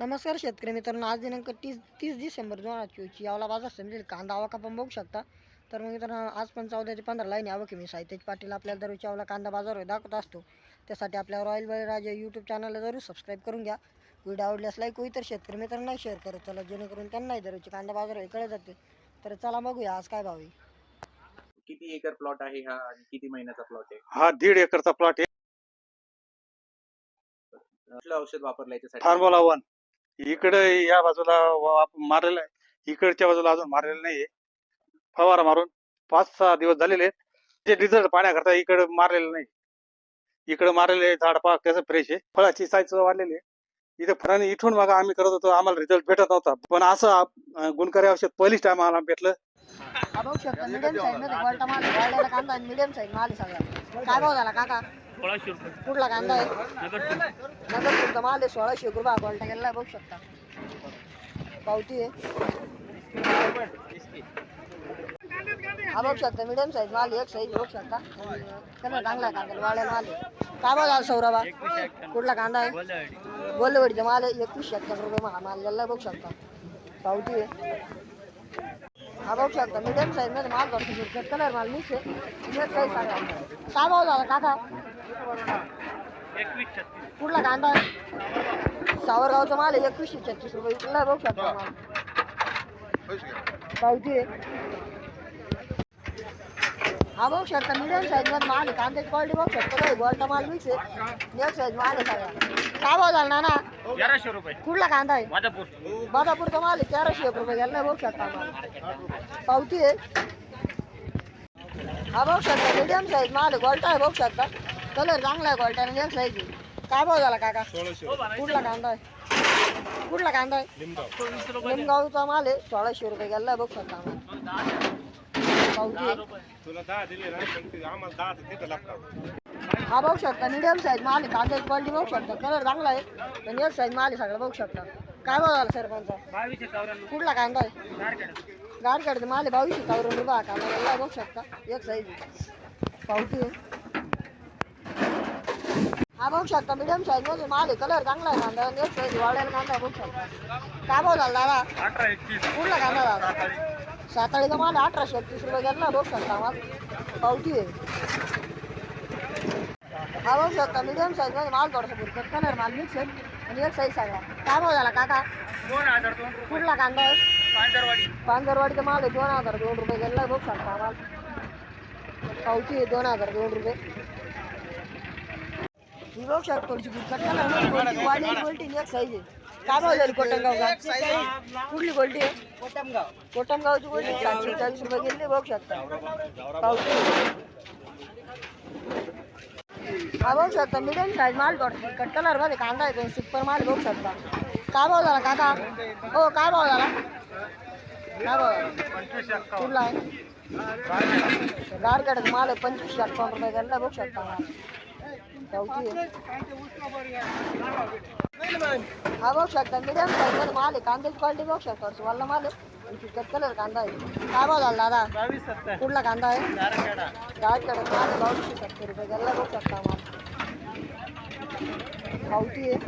नमस्कार शेतकरी मित्रांनो आज दिनांक तीस तीस डिसेंबर दोन हजार चोवीसची यावला बाजार समजेल कांदा आवक आपण बघू शकता. तर मग मित्रांनो आज पण चौदा ते पंधरा लाईन आवक मी साहित्याची पाटील. आपल्याला दररोजची आवला कांदा बाजार दाखवत असतो. त्यासाठी आपल्या रॉयल बळीराजा यूट्यूब चॅनलला जरूर सबस्क्राईब करून घ्या. व्हिडिओ आवडल्यास लाईक होई तर शेतकरी मित्रांना शेअर करत चला जेणेकरून त्यांनाही दररोजची कांदा बाजार होईल कळत जाते तर चला बघूया आज काय भाव आहे. किती एकर प्लॉट आहे हा आणि किती महिन्याचा प्लॉट आहे? हा दीड एकरचा प्लॉट आहे. कुठलं औषध वापरलं याच्यासाठी? फार्मोला वन इकडे या बाजूला मारलेला मारलेलं आहे. इकडच्या बाजूला अजून मारलेलं नाहीये. फवारा मारून पाच सहा दिवस झालेले जे ते रिझल्ट पाहण्याकरता इकडे मारलेलं नाही. इकडे मारलेले झाड पाक त्याचं फ्रेश आहे. फळाची साईज वाढलेली आहे. इथं फळाने इथून मग आम्ही करत होतो आम्हाला रिझल्ट भेटत नव्हता. पण असं गुणकारी औषध पहिलीच टाइम आम्हाला भेटलं. मिडियम साईज मिडियम साईज माल सगळा. काय भाव झाला काका? कुठला कांदा आहे? नगरपूरचा माल आहे सोळाशे रुपया गोल्टा गेला बघू शकता. पावती आहे. हा बघू शकता मिडियम साईज माल एक साईज बघू शकता. कलर चांगला कांदा वाळलेला माल आहे. काय भाव झाला सौरभा? कुठला कांदा आहे? गोलवडीचा माल आहे एकवीसशे एकाहत्तर रुपये माल गेला बघू शकता. पावती आहे. हा बघू शकता मिडियम साईजमध्ये कलर माल मिक्स आहे साईज सांगा. काय भाव झाला काका. कुठला कांदा? सावरगावचा माल आहे एकवीसशे छत्तीस रुपये. कुठला बघू शकता माल? हा बघू शकता मिडियम साईजमध्ये माल आहे कांद्याची क्वालिटी बघू शकता. काही माल मिक्स आहे एक साईज माल आहे सगळा काय भाव झाला ना तेराशे रुपये. कुठला कांदा आहे? माधापूर बादापूरचा माल आहे तेराशे एक रुपये. गेला बघू शकता माल पावती आहे. हा बघू शकता. मिडियम साईज माल आहे. गोल्टा आहे बघू शकता. कलर चांगला आहे गोल्टा एक साईज काय भाव झाला काका? कुठला कांदा आहे? कुठला कांदा आहे? लिमगावचा माल आहे. सोळाशे रुपये. गेला बघू शकता आम्हाला पावती आहे. तुला दहा दिले ना आम्हाला दहा तिथं लागतात. हा बघू शकता. मिडियम साईज माल आहे कांद्याची क्वालिटी बघू शकता. कलर चांगला आहे. एक साईज माल आहे सगळं बघू शकता. काय भाव झाला सरपंचा कुठला कांदा आहे? गारकडे माल आहे बावीसशे चौऱ्याण्णव रुपये कांदा गेला बघू शकता. एक साईज पावती आहे. हा बघू शकता. मिडियम साईजमध्ये माल आहे. कलर चांगला आहे कांदा. एक साईज वाढायला कांदा बघू शकता. काय भाव झाला दादा कुठला कांदा दादा? साताळीचा माल अठराशे एकतीस रुपये घेतला बघू शकता. आम्हाला पावती आहे. हा बघू शकता मिडियम साईजमध्ये माल थोडासा कलर माल मिक्स आहे. आणि एक साईज सगळा काय भाव झाला काका? दोन हजार दोन कुठला कांदा आहे? पांढरवाडीचा माल आहे. दोन हजार दोन रुपये गेला. बघू शकता माल पावती आहे दोन हजार दोन रुपये. ही बघू शकता थोडीशी भुरकट कलर वाढलेली गोल्टी आणि एक साईज आहे. काय भाव झाली कोटमगाव कुठली गोल्टी आहे? कोटमगाव. कोटमगावची गोल्टी सातशे चाळीस रुपये गेली. बघू शकता. पावती हा बघू शकता? मिडियम साईज माल कट कलरमध्ये कांदा आहे सुपर माल बघू शकता. काय भाव झाला काका? हो काय भाव झाला? काय भाव? कुठला आहे? गारकडे माल आहे पंचवीसशे अठ्ठावन्न रुपये गेला बघू शकता माल. हा बघू शकता मिडियम साईजमध्ये माल आहे कांद्याची क्वालिटी बघू शकता वाला माल आहे. कलर कांदा आहे. काय भाव झाला दादा? कुठला कांदा आहे? गाडकडे माल आहे बावीसशे सत्तर रुपये बघू शकता पावती आहे.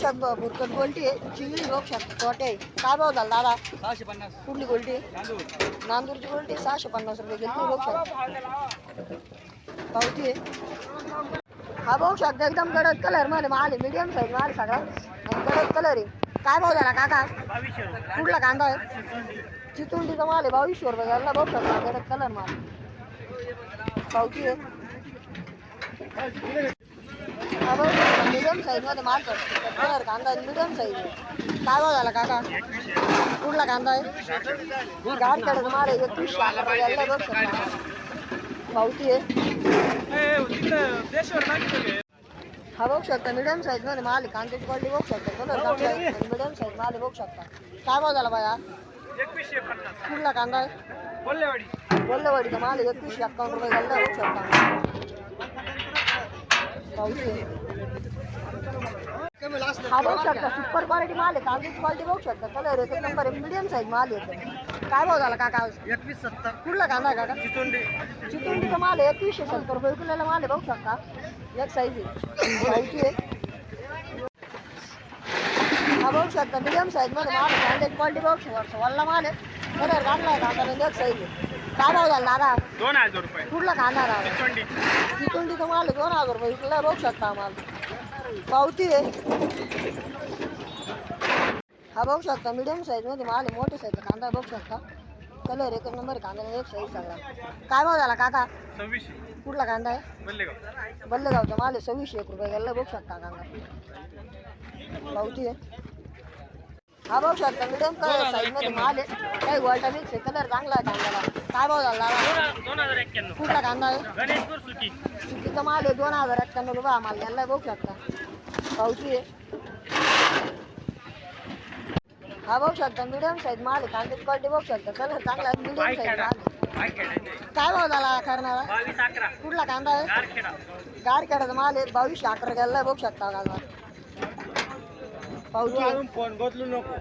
शकतो भुरकट गोल्टी आहे. चिंगळी शकतो तोटे आहे. काय भाव झाला दादा? सहाशे पन्नास. कुठली गोल्टी? आहे नांदूरची गोल्टी? सहाशे पन्नास रुपये घेतली शकता पावती आहे. हा बघू शकता एकदम कडक कलरमध्ये माल मीडियम साईज माल सगळा. कडक कलर आहे. काय भाव झाला काका? कुठला कांदा आहे? चितुंडीचा माल आहे. बावीसशे रुपये घ्यायला बघू शकता कडक कलर माल पावती आहे. हा बघू मीडियम साईजमध्ये माल कलर कांदा आहे. मीडियम साईज काय झाला काका? कुठला कांदा आहे? गाडकडे आहे बघू शकता पावती आहे. हा बघू शकता मिडियम साईजमध्ये माल कांद्याची क्वालिटी बघू शकता. कलर कांदा आहे. मिडियम साईज माल बघू शकता. काय भाव झाला बाया? एकवीसशे पन्नास कुठला कांदा आहे? कोल्हेवाडी. बोल्लेवाडीचा माल एकवीसशे अक्कावन्न रुपये घालता बघू शकता. हा बघू शकता सुपर क्वालिटी माल आहे कांद्याची क्वालिटी बघू शकता कलर एक नंबर आहे मीडियम साईज माल एकदम. काय भाव झाला काका? एकवीस सत्तर कुठला कांदा आहे काका चिचोंडी चिकनचा माल आहे एकवीसशे सत्तर रुपये विकलेला माल आहे बघू शकता एक साईज आहे साईजची आहे बघू शकता मिडियम साईजमध्ये माल आहे कांद्याची क्वालिटी बघू शकता वल्ला माल आहे कलर काढला आहे कांदा एक साईज काय भाव झाला दादा. दोन हजार रुपये. कुठला कांदा राहा चिचोंडी चिकंडीचा माल दोन हजार रुपये. विकला बघू शकता माल. पावती आहे. हा बघू शकता मिडियम साईजमध्ये माल मोठे साईजचा कांदा बघू शकता कलर एक नंबर कांदा एक साईज सगळा. काय भाव झाला काका? सव्वीसशे. कुठला कांदा आहे? बल्लेगाव. बल्लेगावचा माल आहे सव्वीसशे एक रुपये गेला बघू शकता कांदा. पावती आहे. हा बघू शकता मिडियम कलर साईजमध्ये माल आहे. काही वॉल्टा मिक्स आहे कलर चांगला आहे कांद्याला काय भाव झाला? दादा? दोन हजार एक्क्याण्णव. कुठला कांदा आहे? गणेशपूर माल आहे दोन हजार एक्क्याण्णव रुपये आम्हाला यायला बघू शकता. पावती आहे. हा बघू शकता मिडियम साईज माल आहे. कांद्याची क्वालिटी बघू शकता. कलर चांगला आहे मिडियम साईज माल आहे. काय भाव झाला करणारा? कुठला कांदा आहे? गारखेडा. गारखेडाचा माल आहे बावीसशे अकरा गेला बघू शकता कांदा. पावती आहे फोन बदलू नको